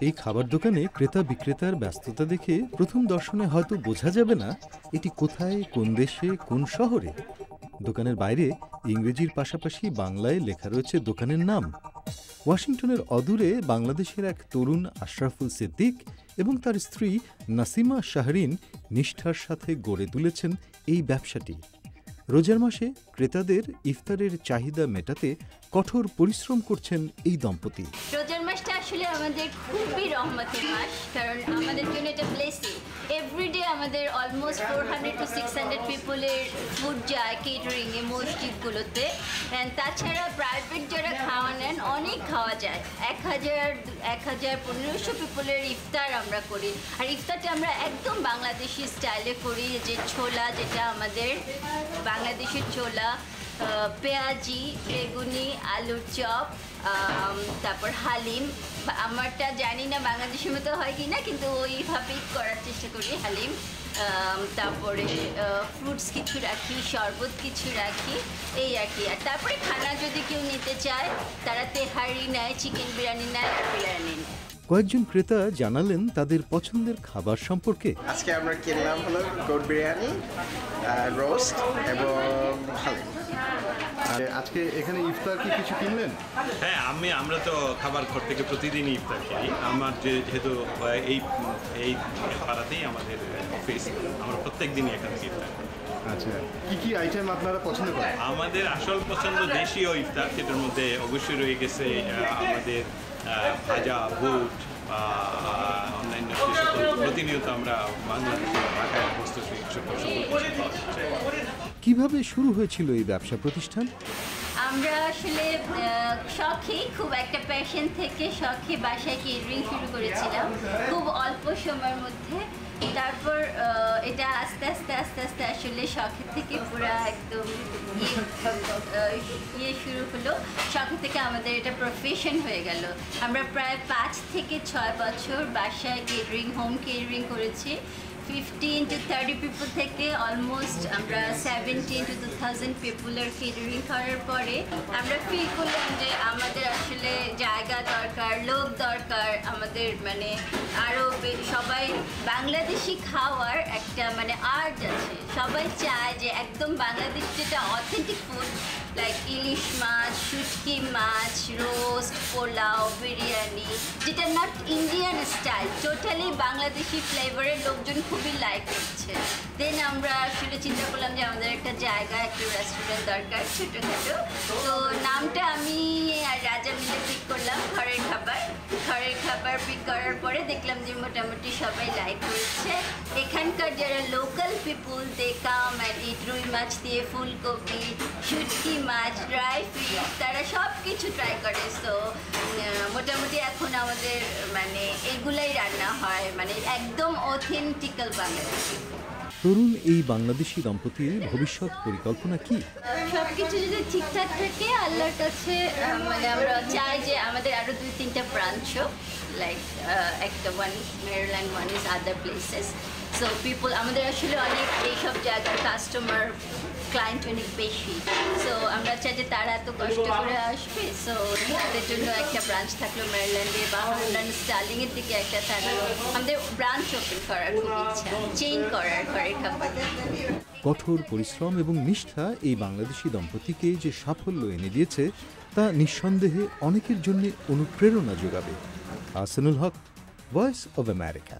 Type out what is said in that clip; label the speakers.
Speaker 1: এই খাবার দোকানে ক্রেতা বিক্রেতার ব্যস্ততা দেখে প্রথম দর্শনে হয়তো বোঝা যাবে না এটি কোথায়, কোন দেশে, কোন শহরে। দোকানের বাইরে ইংরেজির পাশাপাশি বাংলায় লেখা রয়েছে দোকানের নাম। ওয়াশিংটনের অদূরে বাংলাদেশের এক তরুণ আশরাফুল সিদ্দিক এবং তার স্ত্রী নাসিমা শাহরিন নিষ্ঠার সাথে গড়ে তুলেছেন এই ব্যবসাটি। রোজার মাসে ক্রেতাদের ইফতারের চাহিদা মেটাতে কঠোর পরিশ্রম করছেন এই দম্পতি।
Speaker 2: রোজার আসলে আমাদের খুবই রহমতের মাস, কারণ আমাদের জন্য এটা ব্লেসিং এভরিডে আমাদের almost four hundred to six hundred পিপলের food যায় কেটারিংয়ে মসজিদগুলোতে। অ্যান্ড তাছাড়া প্রাইভেট যারা খাওয়া নেন, অনেক খাওয়া যায়। এক হাজার এক হাজার পনেরোশো পিপলের ইফতার আমরা করি। আর ইফতারটা আমরা একদম বাংলাদেশি স্টাইলে করি, যে ছোলা যেটা আমাদের বাংলাদেশের ছোলা পেঁয়াজি বেগুনি আলুর চপ তারপর হালিম। আমারটা জানি না বাংলাদেশের মতো হয় কি না কিন্তু ওইভাবেই করার চেষ্টা করি হালিম। তারপরে ফ্রুটস কিছু রাখি শরবত কিছু রাখি এই আর কি। আর তারপরে খানা যদি কেউ নিতে চায় তারা তেহারি নেয় চিকেন বিরিয়ানি নেয় আর বিরিয়ানি নেয়।
Speaker 1: কয়েকজন ক্রেতা জানালেন তাদের পছন্দের খাবার সম্পর্কে।
Speaker 3: আজকে আমরা কিনলাম হলো গোট বিরিয়ানি রোস্ট এবং হালিম।
Speaker 4: আজকে এখানে ইফতার কি কিছু কিনলেন
Speaker 5: হ্যাঁ আমি আমরা তো খাবার ঘর থেকে প্রতিদিনই ইফতার করি আমার যেহেতু এই এই পাড়াতেই আমাদের অফিস আমরা প্রত্যেক দিনই এখান থেকে ইফতার করি।
Speaker 4: আচ্ছা কি কি আইটেম আপনারা পছন্দ করেন
Speaker 5: আমাদের আসল পছন্দ দেশীয় ইফতার সেটার মধ্যে অবশ্যই রয়ে গেছে আমাদের ভাজা বুট অন্যান্য যে সকল প্রতিনিয়ত আমরা বাংলাদেশে ঢাকায় সেই সকল।
Speaker 1: কীভাবে শুরু হয়েছিল এই ব্যবসা প্রতিষ্ঠান?
Speaker 2: আমরা আসলে শখে খুব একটা প্যাশন থেকে শখে বাসায় কেটারিং শুরু করেছিলাম। খুব অল্প সময়ের মধ্যে। তারপর এটা আস্তে আস্তে আস্তে আস্তে আসলে শখের থেকে পুরো একদম ইয়ে, ইয়ে শুরু হলো। শখের থেকে আমাদের এটা প্রফেশন হয়ে গেল। আমরা প্রায় পাঁচ থেকে ছয় বছর বাসায় কেটারিং হোম কেটারিং করেছি। ফিফটিন টু থার্টি পিপল থেকে অলমোস্ট আমরা সেভেন্টিন টু টু থাউজেন্ড পিপুলের কেটারিং করার পরে আমরা ফিল করলাম যে আমাদের আসলে জায়গা দরকার, লোক দরকার, আমাদের মানে আরও সবাই বাংলাদেশি খাওয়ার একটা মানে আর্ট আছে। সবাই চায় যে একদম বাংলাদেশ যেটা অথেন্টিক ফুড লাইক ইলিশ মাছ, শুটকি মাছ রোস্ট পোলাও, বিরিয়ানি, যেটা not Indian style totally Bangladeshi ফ্লেভারের লোকজন খুবই লাইক করছে। দেন আমরা আসলে চিন্তা করলাম যে আমাদের একটা জায়গা, একটা রেস্টুরেন্ট দরকার ছোটোখাটো। তো নামটা আমি আর রাজা মিলে ঠিক করলাম। খাবার পিক করার পরে দেখলাম যে মোটামুটি সবাই লাইক হয়েছে এখানকার যারা লোকাল পিপুল দে কাম ইট রুই মাছ দিয়ে, ফুলকপি, শুটকি মাছ ড্রাই ফিশ তারা সব কিছু ট্রাই করে সো মোটামুটি এখন আমাদের মানে এগুলাই রান্না হয়। মানে একদম অথেন্টিক্যাল বাংলাদেশি
Speaker 1: তরুণ এই বাংলাদেশি দম্পতির ভবিষ্যৎ পরিকল্পনা কি?
Speaker 2: সবকিছু যদি ঠিকঠাক থাকে, আল্লাহর কাছে মানে আমরা চাই যে আমাদের আরও দুই, তিনটা ব্রাঞ্চ লাইক একটা one Maryland one is other places so people আমাদের আসলে অনেক, এইসব জায়গার কাস্টমার ক্লায়েন্ট অনেক বেশি। সো যে তারা এত কষ্ট করে আসবে। সো তাদের জন্য একটা ব্রাঞ্চ থাকল মেরিল্যান্ডে বা হল্যান্ড স্টার্লিংয়ের দিকে একটা থাকল। আমাদের ব্রাঞ্চ ওপেন করার খুব ইচ্ছা। চেইন করার ঘরের খাবার
Speaker 1: কঠোর পরিশ্রম এবং নিষ্ঠা এই বাংলাদেশি দম্পতিকে যে সাফল্য এনে দিয়েছে তা নিঃসন্দেহে অনেকের জন্য অনুপ্রেরণা যোগাবে। Hasanul Haque voice of America